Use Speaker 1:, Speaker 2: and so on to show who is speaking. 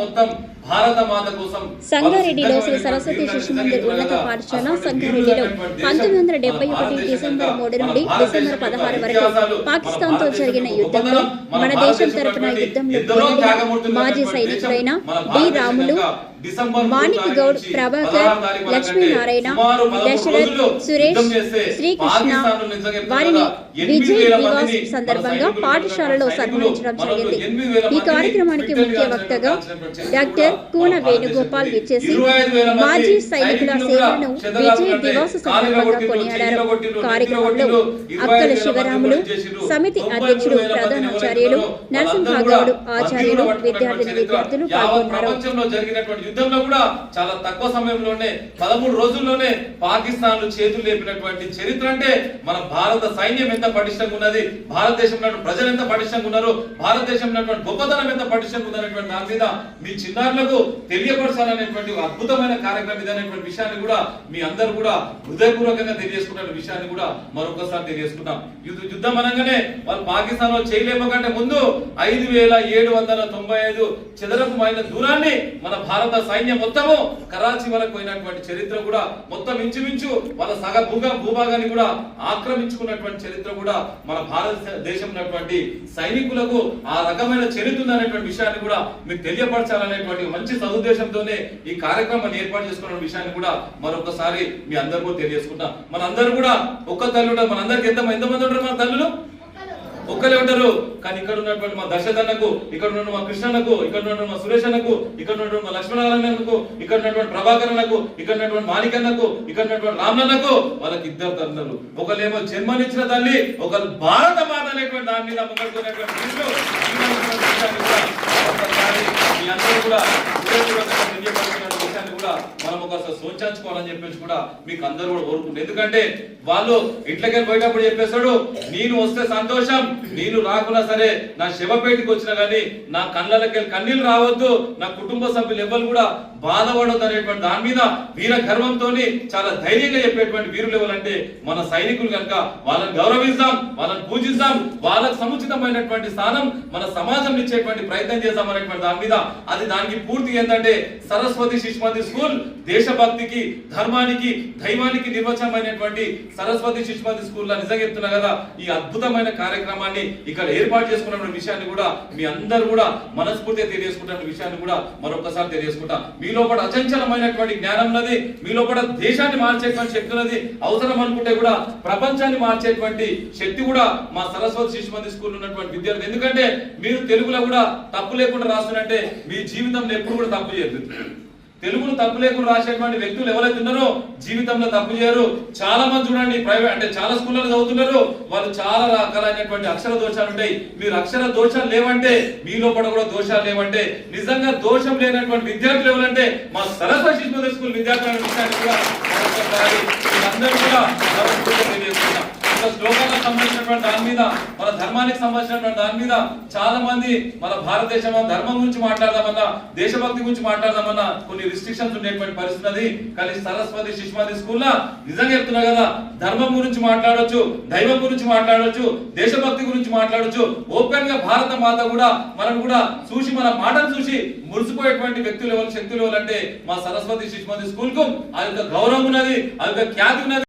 Speaker 1: మొత్తం
Speaker 2: సంగారెడ్డిలో శ్రీ సరస్వతి శిశు మందిర్ ఉన్నత పాఠశాల సంగారెడ్డిలో. పంతొమ్మిది వందల డెబ్బై ఒకటి డిసెంబర్ మూడు నుండి డిసెంబర్ పదహారు వరకు పాకిస్తాన్తో జరిగిన యుద్ధంలో మన దేశం తరపున యుద్ధంలో పోరాడిన మాజీ సైనికులైన డి రాములు మాణిక్ గౌడ్ ప్రభాకర్ లక్ష్మీనారాయణ దశరథ్ సురేష్ శ్రీకృష్ణ వారిని విజయ్ దివాస్ సందర్భంగా పాఠశాలలో సన్మానించడం జరిగింది. ఈ కార్యక్రమానికి ముఖ్య వక్తగా డాక్టర్ కూన వేణుగోపాల్ విచ్చేసి మాజీ సైనికుల సేవలను విజయ్ దివాస సందర్భంగా కొనియాడారు. కార్యక్రమంలో అక్కల శివరాములు సమితి అధ్యక్షుడు ప్రధానాచార్యులు నరసింహగౌడ్ ఆచార్యులు విద్యార్థిని విద్యార్థులు పాల్గొన్నారు.
Speaker 1: ప్రపంచంలో జరిగినటువంటి యుద్ధంలో కూడా చాలా తక్కువ సమయంలోనే పదమూడు రోజుల్లోనే పాకిస్తాన్ చేతులు లేపినటువంటి చరిత్ర అంటే మన భారత సైన్యం ఎంత పటిష్టంగా ఉన్నది భారతదేశంలో ప్రజలు ఎంత పటిష్టంగా ఉన్నారు భారతదేశంలో గొప్పతనం ఎంత పటిష్టంగా ఉందనేటువంటి దాని మీద మీ ప్రజలకు తెలియపరచాలనేటువంటి అద్భుతమైన కార్యక్రమం ఇదనేటువంటి విషయాన్ని కూడా మీ అందరూ కూడా హృదయపూర్వకంగా తెలియజేసుకున్న విషయాన్ని కూడా మరొకసారి తెలియజేసుకుంటాం యుద్ధ యుద్ధం అనగానే వాళ్ళు పాకిస్తాన్లో చేయలేమకంటే ముందు ఐదు వేల ఏడు వందల తొంభై ఐదు చదరపు మైళ్ళ దూరాన్ని మన భారత సైన్యం మొత్తము కరాచీ వరకు పోయినటువంటి చరిత్ర కూడా మొత్తం ఇంచుమించు వాళ్ళ సగ భూగ భూభాగాన్ని కూడా ఆక్రమించుకున్నటువంటి చరిత్ర కూడా మన భారతదేశం ఉన్నటువంటి సైనికులకు ఆ రకమైన చరిత్ర ఉందనేటువంటి విషయాన్ని కూడా మీకు తెలియపరచాలనేటువంటి మంచి సదుద్దేశంతోనే ఈ కార్యక్రమాన్ని ఏర్పాటు చేసుకున్న విషయాన్ని కూడా మరొకసారి మీ అందరికీ తెలియజేసుకుంటాం మనందరూ కూడా ఒక్క తల్లి ఉంటారు మన అందరికి ఎంత ఎంతమంది ఉంటారు మన తల్లులు? ఒక్కలే ఉంటారు. కానీ ఇక్కడ ఉన్నటువంటి మా దశదన్నకు ఇక్కడ ఉన్న మా కృష్ణన్నకు ఇక్కడ ఉన్న మా సురేష్ అన్నకు ఇక్కడ ఉన్నటువంటి మా లక్ష్మణనారాయణకు ఇక్కడ ఉన్నటువంటి ప్రభాకర్ అన్నకు ఇక్కడ ఉన్నటువంటి మాణికన్నకు ఇక్కడ ఉన్నటువంటి రామన్నకు వాళ్ళకి ఇద్దరు తల్లులు ఒకళ్ళేమో జన్మనిచ్చిన తల్లి ఒకళ్ళు భారత మాత అనేటువంటి దాని మీద మొక్కడుకునేటువంటి మీ అందరూ కూడా విషయాన్ని కూడా మనం ఒకసారి సోచాచుకోవాలని చెప్పేసి కూడా మీకు అందరూ కూడా కోరుకుంటారు ఎందుకంటే వాళ్ళు ఇంట్లోకి పోయేటప్పుడు చెప్పేస్తాడు నేను వస్తే సంతోషం నేను రాకున్నా సరే నా శవపేటికి వచ్చినా గానీ నా కళ్ళకి కన్నీళ్ళు రావద్దు నా కుటుంబ సభ్యులు ఎవరు కూడా బాధపడద్దు అనేటువంటి దాని మీద వీర గర్వంతో చాలా ధైర్యంగా చెప్పేటువంటి వీరులు ఎవరంటే మన సైనికులు కనుక వాళ్ళని గౌరవిస్తాం వాళ్ళని పూజిస్తాం వాళ్ళకు సముచితమైనటువంటి స్థానం మన సమాజం ఇచ్చేటువంటి ప్రయత్నం చేద్దాం అనేటువంటి దాని మీద. అది దానికి పూర్తి ఏంటంటే సరస్వతి శిశుమతి స్కూల్ దేశభక్తికి ధర్మానికి దైవానికి నిర్వచనమైనటువంటి సరస్వతి శిశుమతి స్కూల్లో నిజంగా చెప్తున్నా కదా ఈ అద్భుతమైన కార్యక్రమాన్ని ఇక్కడ ఏర్పాటు చేసుకున్న విషయాన్ని కూడా మీ అందరూ కూడా మనస్ఫూర్తిగా తెలియజేసుకుంటున్న విషయాన్ని కూడా మరొకసారి తెలియజేసుకుంటా. మీలో కూడా అచంచలమైనటువంటి జ్ఞానం ఉన్నది మీలో కూడా దేశాన్ని మార్చేటువంటి శక్తి ఉన్నది అవసరం అనుకుంటే కూడా ప్రపంచాన్ని మార్చేటువంటి శక్తి కూడా మా సరస్వతి శిశుమతి స్కూల్ ఉన్నటువంటి విద్యార్థులు. ఎందుకంటే మీరు తెలుగులో కూడా తప్పు లేకుండా రాస్తున్నట్టే మీ జీవితంలో ఎప్పుడు కూడా తప్పు చేయదు తెలుగును తప్పు లేకుండా రాసేటువంటి వ్యక్తులు ఎవరైతే ఉన్నారో జీవితంలో తప్పు చేయరు. చాలా మంది చూడండి ప్రైవేట్ అంటే చాలా స్కూళ్ళలో చదువుతున్నారు. వాళ్ళు చాలా రకాలైనటువంటి అక్షర దోషాలు ఉంటాయి. మీరు అక్షర దోషాలు లేవంటే మీ లోపల కూడా దోషాలు లేవంటే నిజంగా దోషం లేనటువంటి విద్యార్థులు ఎవరంటే మా సరస్వతి శిశుమతి స్కూల్ విద్యార్థులు కూడా సంబంధించినటువంటి దాని మీద మన ధర్మానికి సంబంధించినటువంటి దాని మీద చాలా మంది మన భారతదేశం ధర్మం గురించి మాట్లాడదామన్నా దేశభక్తి గురించి మాట్లాడదామన్నా కొన్ని రిస్ట్రిక్షన్స్ ఉండేటువంటి పరిస్థితి కానీ సరస్వతి శిశుమతి స్కూల్లో నిజంగా చెప్తున్నా కదా ధర్మం గురించి మాట్లాడొచ్చు దైవం గురించి మాట్లాడొచ్చు దేశభక్తి గురించి మాట్లాడొచ్చు. ఓపెన్గా భారత మాత కూడా మనం కూడా చూసి మన మాటలు చూసి మురిసిపోయేటువంటి వ్యక్తులు ఎవరు శక్తులు ఎవరు అంటే మా సరస్వతి శిశుమతి స్కూల్కు అది గౌరవం ఉన్నది అది ఖ్యాతి ఉన్నది.